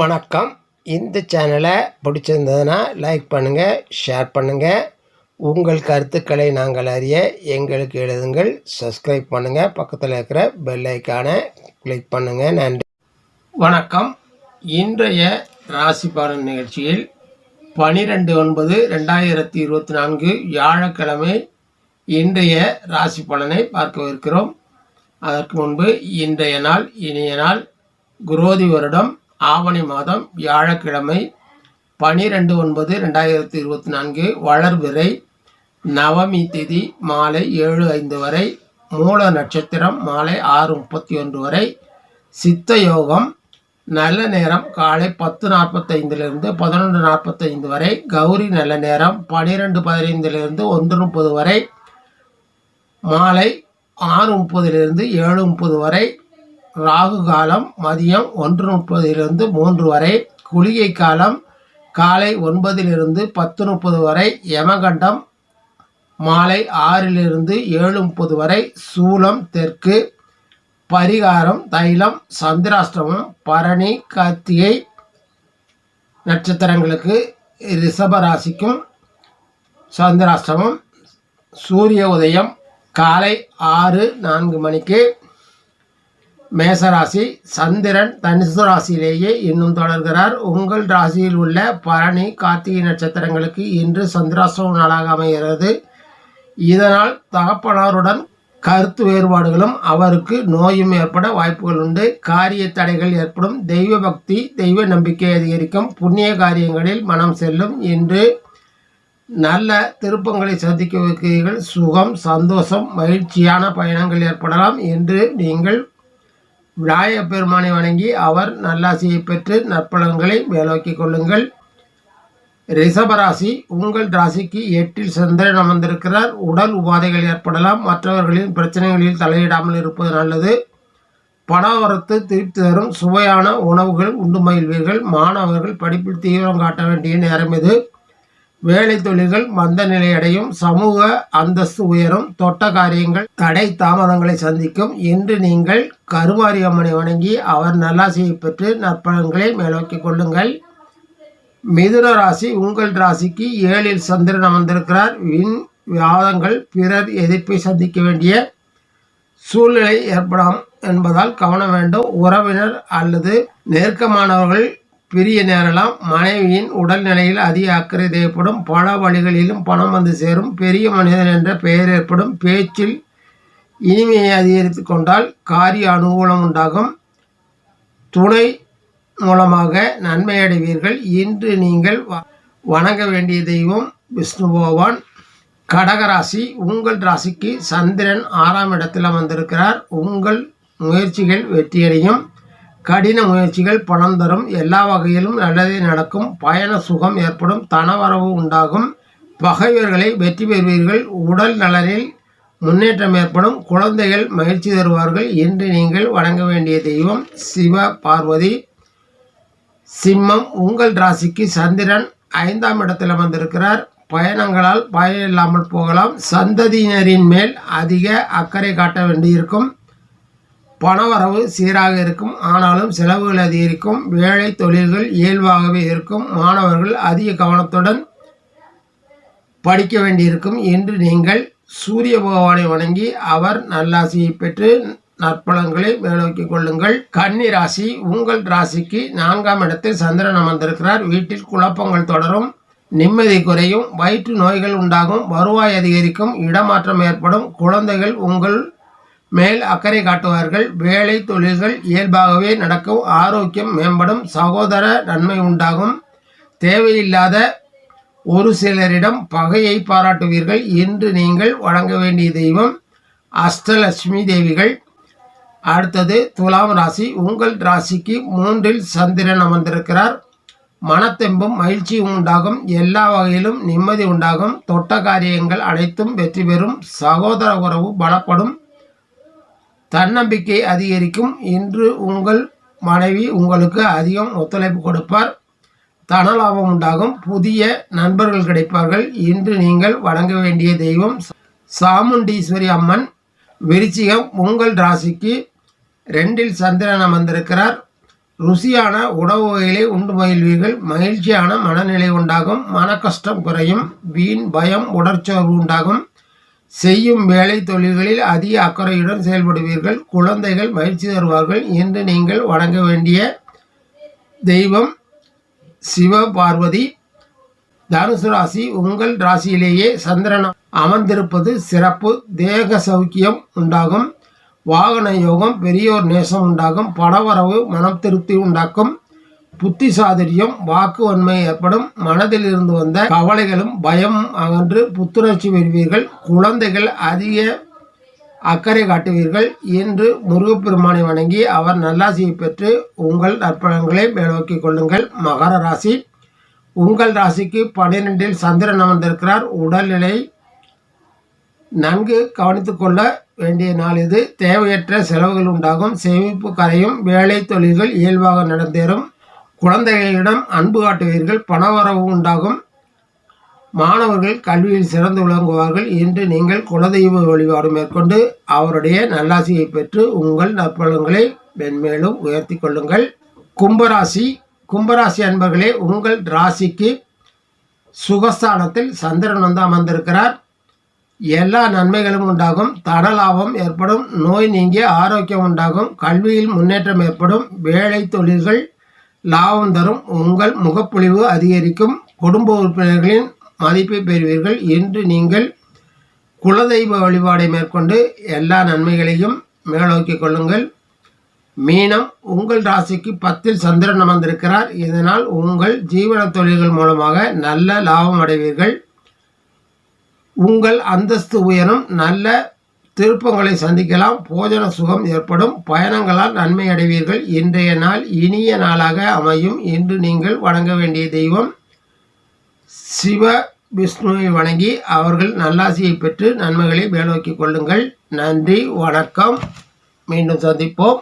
வணக்கம். இந்த சேனலை பிடிச்சிருந்ததுன்னா லைக் பண்ணுங்கள் ஷேர் பண்ணுங்கள் உங்கள் கருத்துக்களை நாங்கள் அறிய எங்களுக்கு எழுதுங்கள். சப்ஸ்கிரைப் பண்ணுங்கள் பக்கத்தில் இருக்கிற பெல் ஐக்கானை கிளிக் பண்ணுங்கள் நன்றி. வணக்கம். இன்றைய ராசி பலன் நிகழ்ச்சியில் பனிரெண்டு ஒன்பது ரெண்டாயிரத்தி இருபத்தி நான்கு வியாழக்கிழமை இன்றைய ராசி பலனை பார்க்கவிருக்கிறோம். அதற்கு முன்பு இன்றைய நாள் இனிய நாள் குரோதி வருடம். ஆவணி மாதம் வியாழக்கிழமை பனிரெண்டு ஒன்பது ரெண்டாயிரத்தி இருபத்தி நான்கு வளர்பிறை நவமி திதி மாலை ஏழு ஐந்து வரை மூல நட்சத்திரம் மாலை ஆறு முப்பத்தி ஒன்று வரை சித்த யோகம் நல்ல நேரம் காலை பத்து நாற்பத்தைந்திலிருந்து பதினொன்று நாற்பத்தைந்து வரை கௌரி நல்ல நேரம் பனிரெண்டு பதினைந்திலிருந்து ஒன்று முப்பது வரை மாலை ஆறு முப்பதிலிருந்து ஏழு முப்பது வரை ராகு காலம் மதியம் ஒன்று முப்பதிலிருந்து மூன்று வரை குளிகை காலம் காலை ஒன்பதிலிருந்து பத்து முப்பது வரை யமகண்டம் மாலை ஆறிலிருந்து ஏழு முப்பது வரை சூலம் தெற்கு பரிகாரம் தைலம் சந்திராஷ்டமம் பரணி கார்த்திகை நட்சத்திரங்களுக்கு ரிஷபராசிக்கும் சந்திராஷ்டமம் சூரிய உதயம் காலை ஆறு நான்கு மணிக்கு மேசராசி சந்திரன் தனுசு ராசியிலேயே இன்னும் தொடர்கிறார். உங்கள் ராசியில் உள்ள பரணி கார்த்திகை நட்சத்திரங்களுக்கு இன்று சந்திராசிரம நாளாக அமைகிறது. இதனால் தகப்பனாருடன் கருத்து வேறுபாடுகளும் அவருக்கு நோயும் ஏற்பட வாய்ப்புகள் உண்டு. காரிய தடைகள் ஏற்படும். தெய்வ பக்தி தெய்வ நம்பிக்கை அதிகரிக்கும். புண்ணிய காரியங்களில் மனம் செல்லும். என்று நல்ல திருப்பங்களை சந்திக்க வைக்கிறீர்கள் சுகம் சந்தோஷம் மகிழ்ச்சியான பயணங்கள் ஏற்படலாம். என்று நீங்கள் விநாயகப் பெருமானை வணங்கி அவர் நல்லாசியை பெற்று நற்பலன்களை மேலோக்கிக் கொள்ளுங்கள். ரிஷபராசி உங்கள் ராசிக்கு எட்டில் சந்திரன் அமர்ந்திருக்கிறார். உடல் உபாதைகள் ஏற்படலாம். மற்றவர்களின் பிரச்சனைகளில் தலையிடாமல் இருப்பது நல்லது. பணவரத்து திருப்தி தரும் சுவையான உணவுகள் உண்டு மகிழ்வீர்கள். மாணவர்கள் படிப்பில் தீவிரம் காட்ட வேண்டிய நேரம் இது. வேலை தொழில்கள் மந்த நிலையடையும் சமூக அந்தஸ்து உயரும் தொட்ட காரியங்கள் தடை தாமதங்களை சந்திக்கும். இன்று நீங்கள் கருமாரி அம்மனை வணங்கி அவர் நல்லாசியை பெற்று நற்பலன்களை மேலோக்கிக் கொள்ளுங்கள். மிதுன ராசி உங்கள் ராசிக்கு ஏழில் சந்திரன் அமர்ந்திருக்கிறார். விண் வியாதங்கள் பிறர் எதிர்ப்பை சந்திக்க வேண்டிய சூழ்நிலை ஏற்படாம் என்பதால் கவனம் வேண்டும். உறவினர் அல்லது நெருக்கமானவர்கள் பிரிய நேரலாம் மனைவியின் உடல்நிலையில் அதிக அக்கறை தேவைப்படும். பல வழிகளிலும் பணம் வந்து சேரும். பெரிய மனிதன் என்ற பெயர் ஏற்படும். பேச்சில் இனிமையை அதிகரித்து கொண்டால் காரிய அனுகூலம் உண்டாகும். துணை மூலமாக நன்மை அடைவீர்கள். இன்று நீங்கள் வணங்க வேண்டிய தெய்வம் விஷ்ணு பகவான். கடகராசி உங்கள் ராசிக்கு சந்திரன் ஆறாம் இடத்தில் வந்திருக்கிறார் உங்கள் முயற்சிகள் வெற்றியடையும். கடின முயற்சிகள் பணம் தரும். எல்லா வகையிலும் நல்லதே நடக்கும். பயண சுகம் ஏற்படும். தனவரவு உண்டாகும். பகைவர்களை வெற்றி பெறுவீர்கள். உடல் நலனில் முன்னேற்றம் ஏற்படும். குழந்தைகள் மகிழ்ச்சி தருவார்கள். என்று நீங்கள் வணங்க வேண்டிய தெய்வம் சிவ பார்வதி. சிம்மம் உங்கள் ராசிக்கு சந்திரன் ஐந்தாம் இடத்தில் அமர்ந்திருக்கிறார் பயணங்களால் பயன் இல்லாமல் போகலாம். சந்ததியினரின் மேல் அதிக அக்கறை காட்ட வேண்டியிருக்கும். பணவரவு சீராக இருக்கும். ஆனாலும் செலவுகள் அதிகரிக்கும். வேலை தொழில்கள் இயல்பாகவே இருக்கும். மாணவர்கள் அதிக கவனத்துடன் படிக்க வேண்டியிருக்கும் என்று நீங்கள் சூரிய பகவானை வணங்கி அவர் நல்லாசியை பெற்று நற்பலன்களை மேலோக்கிக் கொள்ளுங்கள். கன்னி ராசி உங்கள் ராசிக்கு நான்காம் இடத்தில் சந்திரன் அமர்ந்திருக்கிறார். வீட்டில் குழப்பங்கள் தொடரும். நிம்மதி குறையும். வயிற்று நோய்கள் உண்டாகும். வருவாய் அதிகரிக்கும். இடமாற்றம் ஏற்படும். குழந்தைகள் உங்கள் மேல் அக்கறை காட்டுவார்கள். வேலை தொழில்கள் இயல்பாகவே நடக்கும். ஆரோக்கியம் மேம்படும். சகோதர நன்மை உண்டாகும். தேவையில்லாத ஒரு சிலரிடம் பகையை பாராட்டுவீர்கள். இன்று நீங்கள் வழங்க வேண்டிய தெய்வம் அஷ்டலட்சுமி தேவிகள். அடுத்தது துலாம் ராசி. உங்கள் ராசிக்கு மூன்றில் சந்திரன் அமர்ந்திருக்கிறார். மனத்தெம்பும் மகிழ்ச்சியும் உண்டாகும். எல்லா வகையிலும் நிம்மதி உண்டாகும். தொட்ட காரியங்கள் அனைத்தும் வெற்றி பெறும். சகோதர உறவு பலப்படும். தன்னம்பிக்கை அதிகரிக்கும் இன்று உங்கள் மனைவி உங்களுக்கு அதிகம் ஒத்துழைப்பு கொடுப்பார். தனலாபம் உண்டாகும். புதிய நண்பர்கள் கிடைப்பார்கள். இன்று நீங்கள் வணங்க வேண்டிய தெய்வம் சாமுண்டீஸ்வரி அம்மன். விருச்சிகம் உங்கள் ராசிக்கு ரெண்டில் சந்திரன் அமர்ந்திருக்கிறார். ருசியான உணவு வகைகளை உண்டு மகிழ்வீர்கள். மகிழ்ச்சியான மனநிலை உண்டாகும். மன கஷ்டம் குறையும். வீண் பயம் உடற்சோர்வு உண்டாகும். செய்யும் வேலை தொழில்களில் அதிக அக்கறையுடன் செயல்படுவீர்கள். குழந்தைகள் மகிழ்ச்சி தருவார்கள். என்று நீங்கள் வணங்க வேண்டிய தெய்வம் சிவ பார்வதி தனுசு ராசி உங்கள் ராசியிலேயே சந்திரன் அமர்ந்திருப்பது சிறப்பு. தேக சௌக்கியம் உண்டாகும். வாகன யோகம் பெரியோர் நேசம் உண்டாகும். பணவரவு மனம் திருப்தி உண்டாக்கும். புத்தி சாதுரியம் வாக்கு வன்மை ஏற்படும். மனதில் இருந்து வந்த கவலைகளும் பயம் அகன்று புத்துணர்ச்சி பெறுவீர்கள். குழந்தைகள் அதிக அக்கறை காட்டுவீர்கள். என்று முருகப்பெருமானை வணங்கி அவர் நல்லாசியை பெற்று உங்கள் நற்பலன்களை மேலோக்கிக் கொள்ளுங்கள். மகர ராசி. உங்கள் ராசிக்கு பன்னிரெண்டில் சந்திரன் அமர்ந்திருக்கிறார். உடல்நிலை நன்கு கவனித்து கொள்ள வேண்டிய நாள் இது. தேவையற்ற செலவுகள் உண்டாகும். சேமிப்பு கரையும் வேலை தொழில்கள் இயல்பாக நடந்தேறும். குழந்தைகளிடம் அன்பு காட்டுவீர்கள் பணவரவு உண்டாகும். மாணவர்கள் கல்வியில் சிறந்து விளங்குவார்கள் என்று நீங்கள் குலதெய்வ வழிபாடு மேற்கொண்டு அவருடைய நல்லாசியை பெற்று உங்கள் நற்பலன்களை மென்மேலும் உயர்த்தி கொள்ளுங்கள். கும்பராசி கும்பராசி அன்பர்களே உங்கள் ராசிக்கு சுகஸ்தானத்தில் சந்திரன் வந்து அமர்ந்திருக்கிறார். எல்லா நன்மைகளும் உண்டாகும் தன லாபம் ஏற்படும் நோய் நீங்கிய ஆரோக்கியம் உண்டாகும் கல்வியில் முன்னேற்றம் ஏற்படும் வேலை தொழில்கள் லாபம் தரும் உங்கள் முகப்பொழிவு அதிகரிக்கும் குடும்ப உறுப்பினர்களின் மதிப்பை பெறுவீர்கள் என்று நீங்கள் குலதெய்வ வழிபாடை மேற்கொண்டு எல்லா நன்மைகளையும் மேலோக்கிக் கொள்ளுங்கள். மீனம் உங்கள் ராசிக்கு பத்தில் சந்திரன் அமர்ந்திருக்கிறார். இதனால் உங்கள் ஜீவன தொழில்கள் மூலமாக நல்ல லாபம் அடைவீர்கள். உங்கள் அந்தஸ்து உயரும். நல்ல திருப்பங்களை சந்திக்கலாம். போஜன சுகம் ஏற்படும். பயணங்களால் நன்மை அடைவீர்கள். இன்றைய நாள் இனிய நாளாக அமையும் என்று நீங்கள் வணங்க வேண்டிய தெய்வம் சிவ விஷ்ணுவை வணங்கி அவர்கள் நல்லாசியை பெற்று நன்மைகளை மேலோக்கிக் கொள்ளுங்கள். நன்றி. வணக்கம். மீண்டும் சந்திப்போம்.